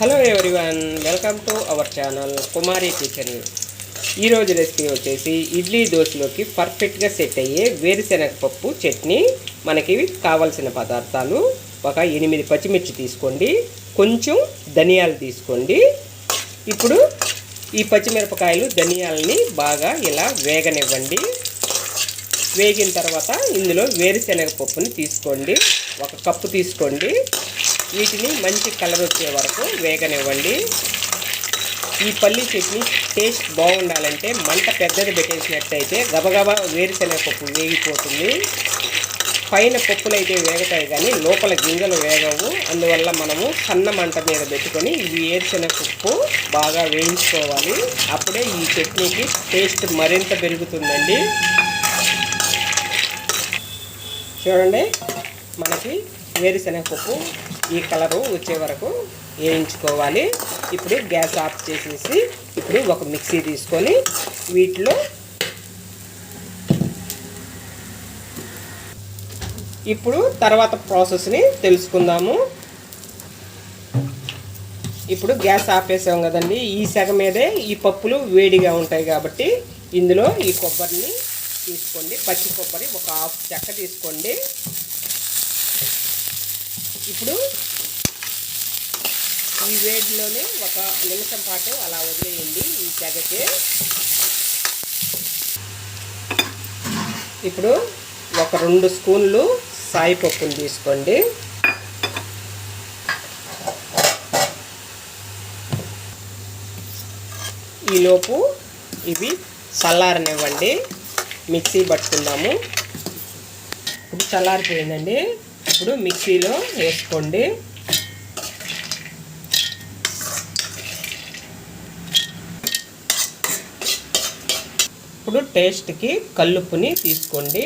Hello everyone welcome to our channel Kumari kitchen. ఈరోజు recipe వచ్చేసి ఇడ్లీ దోశలోకి పర్ఫెక్ట్గా సెట్ అయ్యే వేరుశనగ పప్పు చట్నీ. మనకి కావలసిన పదార్థాలు. ఒక ఎనిమిది పచ్చిమిర్చి తీసుకోండి. కొంచెం ధనియాలు తీసుకోండి. ఇప్పుడు ఈ పచ్చిమిరపకాయలు ధనియాలని బాగా ఇలా వేగనివ్వండి. వేగిన తర్వాత ఇందులో వేరుశనగ పప్పుని తీసుకోండి. ఒక కప్పు తీసుకోండి. వీటిని మంచి కలర్ వచ్చే వరకు వేగనివ్వండి. ఈ పల్లి చట్నీ టేస్ట్ బాగుండాలంటే మంట పెద్దది పెట్టేసినట్టయితే గబగబా వేరుశనగ పప్పు వేగిపోతుంది. పైన పప్పులు అయితే వేగుతాయి కానీ లోపల గింజలు వేగవు. అందువల్ల మనము సన్న మంట మీద పెట్టుకొని ఈ వేరుశనగ పప్పు బాగా వేయించుకోవాలి. అప్పుడే ఈ చట్నీకి టేస్ట్ మరింత పెరుగుతుందండి. చూడండి మనకి వేరుశనగ పప్పు ఈ కలరు వచ్చే వరకు వేయించుకోవాలి. ఇప్పుడు గ్యాస్ ఆఫ్ చేసేసి ఇప్పుడు ఒక మిక్సీ తీసుకొని వీటిలో ఇప్పుడు తర్వాత ప్రాసెస్ని తెలుసుకుందాము. ఇప్పుడు గ్యాస్ ఆపేసాం కదండి. ఈ సగం మీదే ఈ పప్పులు వేడిగా ఉంటాయి కాబట్టి ఇందులో ఈ కొబ్బరిని తీసుకోండి. పచ్చి కొబ్బరి ఒక హాఫ్ చెక్క తీసుకోండి. ఇప్పుడు ఈ వేడిలోనే ఒక నిమిషం పాటు అలా వదిలేయండి ఈ చెగకి ఇప్పుడు ఒక రెండు స్పూన్లు సాయిపప్పును తీసుకోండి. ఈలోపు ఇవి చల్లారనివ్వండి. మిక్సీ పట్టుకుందాము. ఇప్పుడు చల్లారిపోయిందండి. ఇప్పుడు మిక్సీలో వేసుకోండి. ఇప్పుడు టేస్ట్కి కల్లుపుని తీసుకోండి.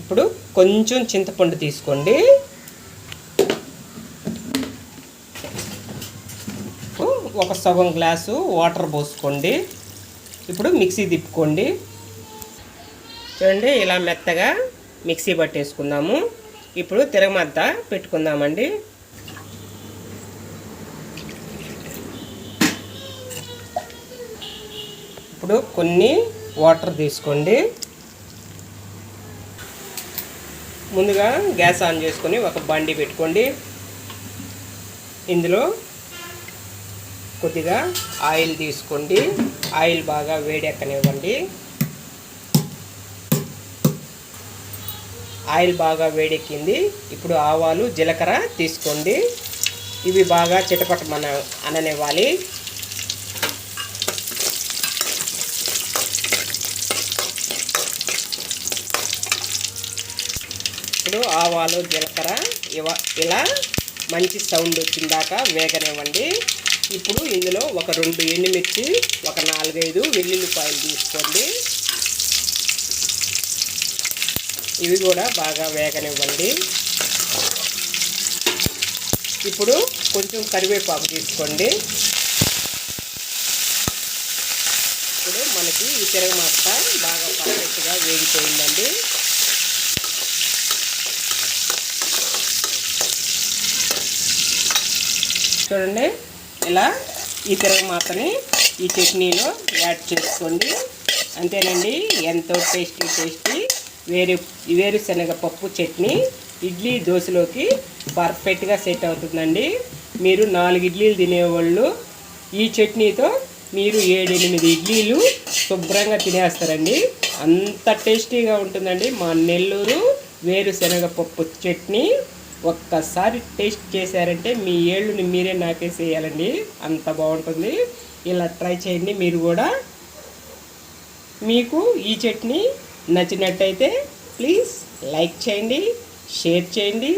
ఇప్పుడు కొంచెం చింతపండు తీసుకోండి. ఒక సగం గ్లాసు వాటర్ పోసుకోండి. ఇప్పుడు మిక్సీ తిప్పుకోండి. చూడండి ఇలా మెత్తగా మిక్సీ పట్టేసుకుందాము. ఇప్పుడు తిరగమద్ద పెట్టుకుందామండి. ఇప్పుడు కొన్ని వాటర్ తీసుకోండి. ముందుగా గ్యాస్ ఆన్ చేసుకొని ఒక బండి పెట్టుకోండి. ఇందులో కొద్దిగా ఆయిల్ తీసుకోండి. ఆయిల్ బాగా వేడెక్కనివ్వండి. ఆయిల్ బాగా వేడెక్కింది. ఇప్పుడు ఆవాలు జీలకర్ర తీసుకోండి. ఇవి బాగా చిటపటమన అననివ్వాలి. ఇప్పుడు ఆవాలు జీలకర్ర ఇవ ఇలా మంచి సౌండ్ వచ్చిందాక వేగనివ్వండి. ఇప్పుడు ఇందులో ఒక రెండు ఎండుమిర్చి ఒక నాలుగైదు వెల్లుల్లిపాయలు తీసుకోండి. ఇవి కూడా బాగా వేగనివ్వండి. ఇప్పుడు కొంచెం కరివేపాకు తీసుకోండి. ఇప్పుడు మనకి ఈ తిరగమాత బాగా పర్ఫెక్ట్గా వేగిపోయిందండి. చూడండి ఇలా ఈ తిరగమాతని ఈ చట్నీలో యాడ్ చేసుకోండి. అంతేనండి ఎంతో టేస్టీ టేస్టీ వేరు వేరుశనగ పప్పు చట్నీ ఇడ్లీ దోశలోకి పర్ఫెక్ట్గా సెట్ అవుతుందండి. మీరు నాలుగు ఇడ్లీలు తినేవాళ్ళు ఈ చట్నీతో మీరు ఏడెనిమిది ఇడ్లీలు శుభ్రంగా తినేస్తారండి. అంత టేస్టీగా ఉంటుందండి మా నెల్లూరు వేరుశనగ పప్పు చట్నీ. ఒక్కసారి టేస్ట్ చేశారంటే మీ ఏళ్ళుని మీరే నాకేసేయాలండి. అంత బాగుంటుంది. ఇలా ట్రై చేయండి మీరు కూడా. మీకు ఈ చట్నీ నచ్చినట్టయితే ప్లీజ్ లైక్ చేయండి షేర్ చేయండి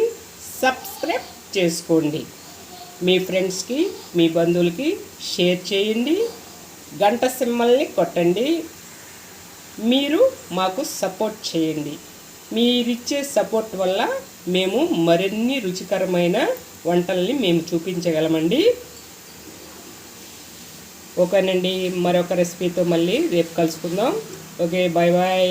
సబ్స్క్రైబ్ చేసుకోండి. మీ ఫ్రెండ్స్కి మీ బంధువులకి షేర్ చేయండి గంట సింబల్ని కొట్టండి. మీరు మాకు సపోర్ట్ చేయండి. మీరిచ్చే సపోర్ట్ వల్ల మేము మరిన్ని రుచికరమైన వంటల్ని మేము చూపించగలమండి. ఓకేనండి మరొక రెసిపీతో మళ్ళీ రేపు కలుసుకుందాం. Okay bye bye